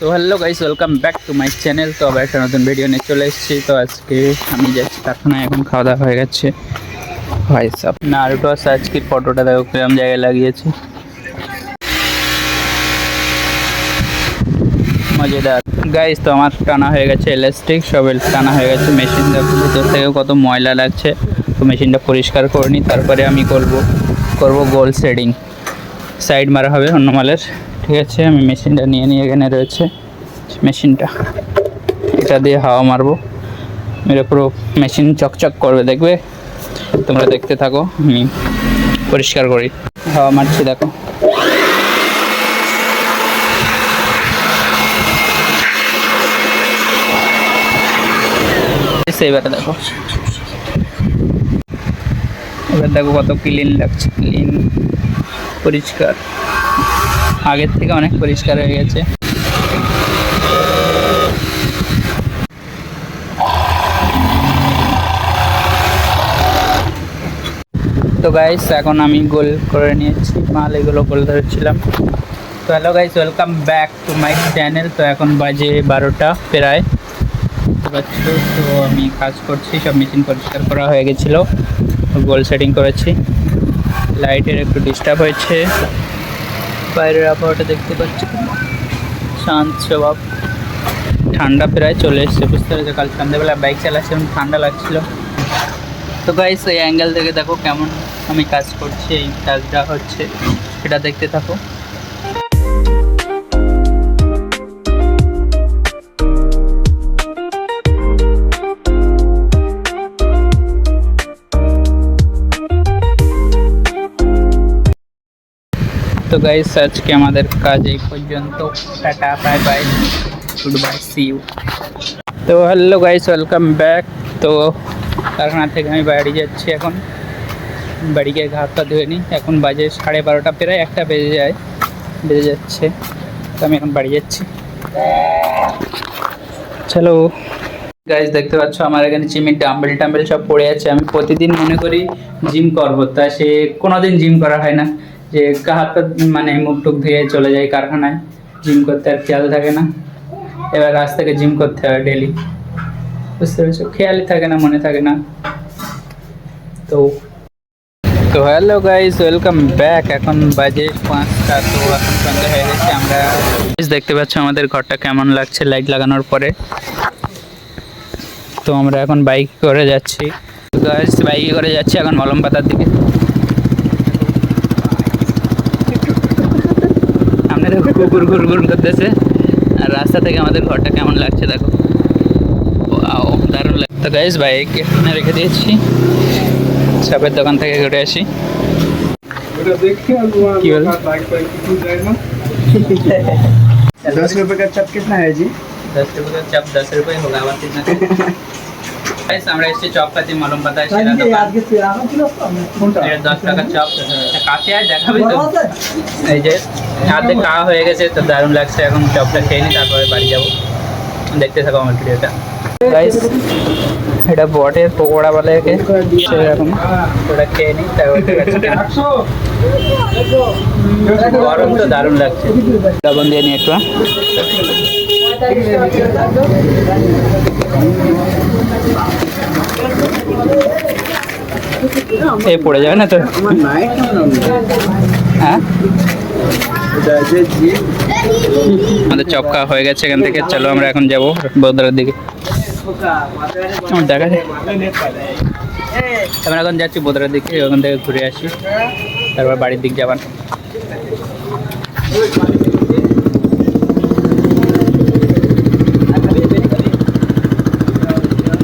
তো hello guys welcome back to my channel তো আবার একটা নতুন ভিডিও নিয়ে চলে এসেছি। তো আজকে আমি যাচ্ছি কারখানায়, এখন খাওয়া দাওয়া হয়ে গেছে। ভাই নারুটো আর আজকের ফটোটা দেখো, কিরম জায়গায় লাগিয়েছি। মজাদার। গাইস তো আমার টানা হয়ে গেছে ইলাস্টিক সব টানা হয়ে গেছে মেশিনটা ভিতর থেকে কত ময়লা লাগছে। তো মেশিনটা পরিষ্কার করে নিই তারপরে আমি করব করব গোল শেডিং সাইড মারা হবে অন্য মালের। ঠিক আছে, আমি মেশিনটা নিয়ে নিয়ে এখানে রয়েছে মেশিনটা। এটা দিয়ে হাওয়া মারবো। মেরে পুরো মেশিন চকচক করবে, দেখবে? তোমরা দেখতে থাকো, আমি পরিষ্কার করি। হাওয়া মারছি, দেখো। এবারে দেখো। এবার দেখো কত ক্লিন লাগছে ক্লিন পরিষ্কার। আগের থেকে অনেক পরিষ্কার হয়ে গেছে। তো গাইস এখন আমি গোল করে নিয়েছি। মাল এগুলো গোল ধরেছিলাম। তো hello guys welcome back to my channel তো এখন বাজে বারোটা প্রায়। তো আমি কাজ করছি, সব মেশিন পরিষ্কার করা হয়ে গেছিল। গোল সেটিং করেছি। লাইটের একটু ডিস্টার্ব হয়েছে। বাইরের আবহাওয়াটা দেখতে পাচ্ছি। শান্ত স্বভাব। ঠান্ডা প্রায় চলে এসছে, বুঝতে পেরেছ? কাল সন্ধ্যাবেলা বাইক চালাচ্ছে এবং ঠান্ডা লাগছিল। তো গাইস এই অ্যাঙ্গেল থেকে দেখো কেমন আমি কাজ করছি, এই কাজটা হচ্ছে, সেটা দেখতে থাকো। তো গাইস আজকে আমাদের কাজ এই পর্যন্ত। Tata bye bye good bye see you তো হ্যালো গাইস ওয়েলকাম ব্যাক তো কারখানা থেকে আমি বাড়ি যাচ্ছি এখন। বাড়ি গিয়ে ঘাট পা ধুয়ে নিই। এখন বাজে সাড়ে বারোটা, প্রায় একটা বেজে যায়, বেজে যাচ্ছে। তো আমি এখন বাড়ি যাচ্ছি। চলো। গাইজ দেখতে পাচ্ছ আমার এখানে জিমের ডাম্বেল টাম্বেল সব পড়ে আছে। আমি প্রতিদিন মনে করি জিম করব। তা সে কোনোদিন জিম করা হয় না। যে গা হাত মানে মুখ টুক ধুয়ে চলে যায় কারখানায় জিম করতে আর খেয়াল থাকে না। এবার আজ থেকে জিম করতে হয় ডেলি বুঝতে পেরেছ? খেয়ালই থাকে না, মনে থাকে না। তো তো হ্যালো গাইস ওয়েলকাম ব্যাক এখন বাজে পাঁচটা, তো এখন সন্ধ্যা হয়ে গেছে। আমরা দেখতে পাচ্ছ আমাদের ঘরটা কেমন লাগছে লাইট লাগানোর পরে। তো আমরা এখন বাইক করে যাচ্ছি। গাইস বাইকে করে যাচ্ছি এখন মলম পাতার দিকে। ক্যামেরা গুগুর গুর গুর করতেছে আর রাস্তা থেকে আমাদের ঘরটা কেমন লাগছে দেখো। আও দারুণ লাগতো গাইজ বাইক এখানে রেখে দিয়েছি। চাপের দোকান থেকে ঘুরে আসি। কি বল? दस रुपये का चप कितना है जी दस रुपये का चप दस रुपये होगा আমরা এসেছি চপ খাচ্ছি মলম পাতা সেরা দোকান দশ টাকা চপ। কাছে দেখাবি তো। এই যে হাতে খাওয়া হয়ে গেছে তো দারুণ লাগছে এখন চপটা খেয়ে নিই তারপরে বাড়ি যাব। দেখতে থাকো আমার ভিডিওটা। গাইস এটা বটের পকোড়া বলে একে সেরকম। ওটা খেয়ে নিই তারপর গরম তো দারুণ লাগছে। লবণ দিয়ে নিই একটু এই পড়ে যাবে না তো? হ্যাঁ? আমাদের খাওয়া হয়ে গেছে এখান থেকে। চলো আমরা এখন যাব বদরার দিকে। দেখা যায় আমরা এখন যাচ্ছি বদরার দিকে, ওখান থেকে ঘুরে আসি। তারপর বাড়ির দিক যাবার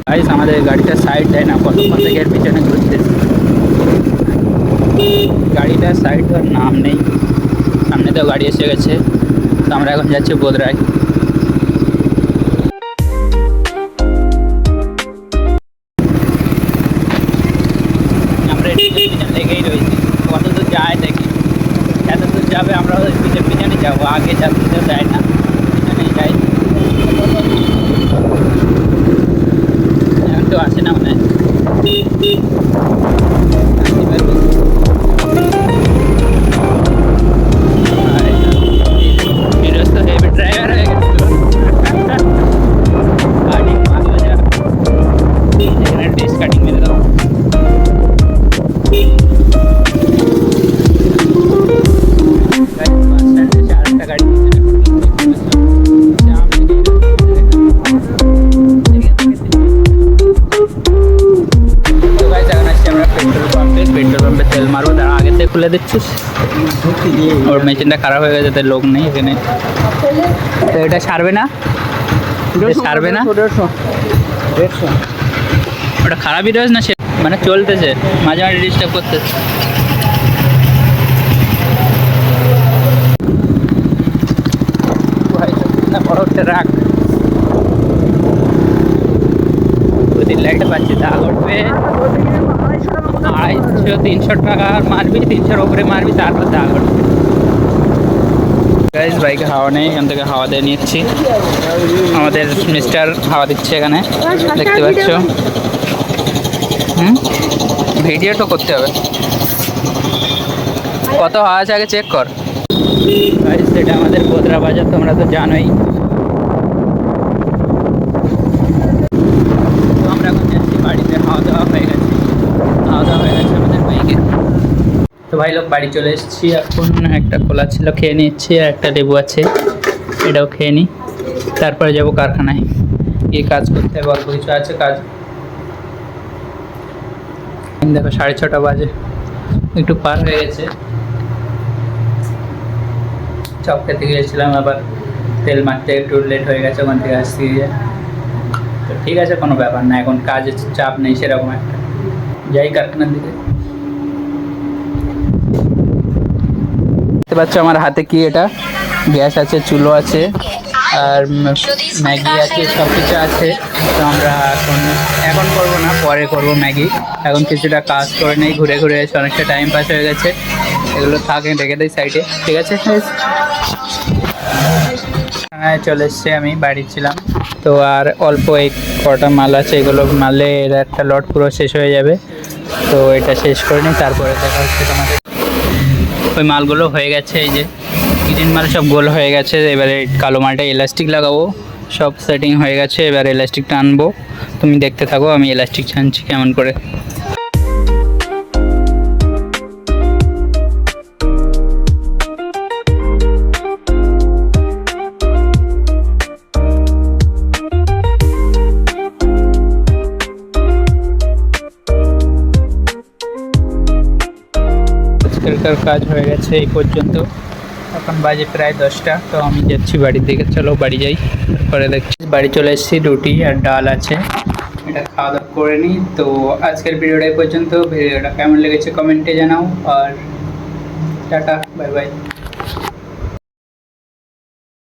গাইস আমাদের গাড়িটা সাইড দেয় না কতক্ষণ থেকে এর পিছনে ঘুরতেছে গাড়িটা সাইড দেওয়ার নাম নেই। সামনে তো গাড়ি এসে গেছে। তো আমরা এখন যাচ্ছি বোদরায়। আমরা কত দূর যায় দেখি। এত দূর যাবে আমরা পিছনে পিছনে যাব, আগে যাতে খুলে দিচ্ছিস ওর মেশিনটা খারাপ হয়ে গেছে তাই লোক নেই এখানে। তো এটা সারবে না? সারবে না? ওটা খারাপই রয়েছে না? সে মানে চলতেছে মাঝে মাঝে ডিস্টার্ব করতেছে। বড় ট্রাক যদি লাইট পাচ্ছি তা ঘটবে আড়াইশো তিনশো টাকা মারবি তিনশোর ওপরে মারবি তারপর দাগ উঠবে গাইজ বাইকে হাওয়া নেই এখান থেকে হাওয়া দিয়ে নিচ্ছি। আমাদের মিস্টার হাওয়া দিচ্ছে এখানে দেখতে পাচ্ছ? হুম? ভিডিও তো করতে হবে। কত হাওয়া আছে আগে চেক কর। সেটা আমাদের বোদরা বাজার তোমরা তো জানোই। আমরা এখন যাচ্ছি বাড়িতে হাওয়া দাওয়া হয়ে গেছে হাওয়া দাওয়া হয়ে গেছে আমাদের বাইকে তো ভাই, লোক, বাড়ি চলে এসেছি এখন। একটা খোলা ছিল, খেয়ে নিচ্ছি আর একটা লেবু আছে, এটাও খেয়ে নিই। তারপরে যাব কারখানায়। গিয়ে কাজ করতে হবে, অল্প কিছু আছে কাজ। দেখো, সাড়ে ছটা বাজে। একটু পার হয়ে গেছে। চপ খেতে গিয়েছিলাম, আবার তেল মারতে একটু লেট হয়ে গেছে, ওখান থেকে আসতে গিয়ে। তো ঠিক আছে, কোনো ব্যাপার না, এখন কাজের চাপ নেই, সেরকম একটা। যাই কারখানার দিকে। দেখতে পাচ্ছ আমার হাতে কি এটা? গ্যাস আছে, চুলো আছে, আর ম্যাগি আছে সব কিছু আছে। তো আমরা এখন এখন করব না, পরে করব ম্যাগি। এখন কিছুটা কাজ করে নেই, ঘুরে ঘুরে এসে অনেকটা টাইম পাস হয়ে গেছে। এগুলো থাকে রেখে দিই সাইডে ঠিক আছে হ্যাঁ চলে এসছি আমি, বাড়ি ছিলাম। তো আর অল্প এই কটা মাল আছে, এগুলো মালে এর একটা লট পুরো শেষ হয়ে যাবে। তো এটা শেষ করে নিই, তারপরে দেখা হচ্ছে তোমাদের। ওই মালগুলো হয়ে গেছে, এই যে গ্রিন মাল সব গোল হয়ে গেছে, এবারে কালো মালটা ইলাস্টিক লাগাবো। সব সেটিং হয়ে গেছে, এবার ইলাস্টিকটা আনব। তুমি দেখতে থাকো, আমি ইলাস্টিক টানছি কেমন করে। আজকালকার কাজ হয়ে গেছে এই পর্যন্ত। এখন বাজে প্রায় দশটা, তো আমি যাচ্ছি বাড়ির দিকে। চলো বাড়ি যাই, তারপরে দেখছি। বাড়ি চলে এসেছি, রুটি আর ডাল আছে। এটা খাওয়া দাওয়া করে নিই। তো আজকের ভিডিওটা এই পর্যন্ত। ভিডিওটা কেমন লেগেছে কমেন্টে জানাও। আর টাটা, বাই বাই।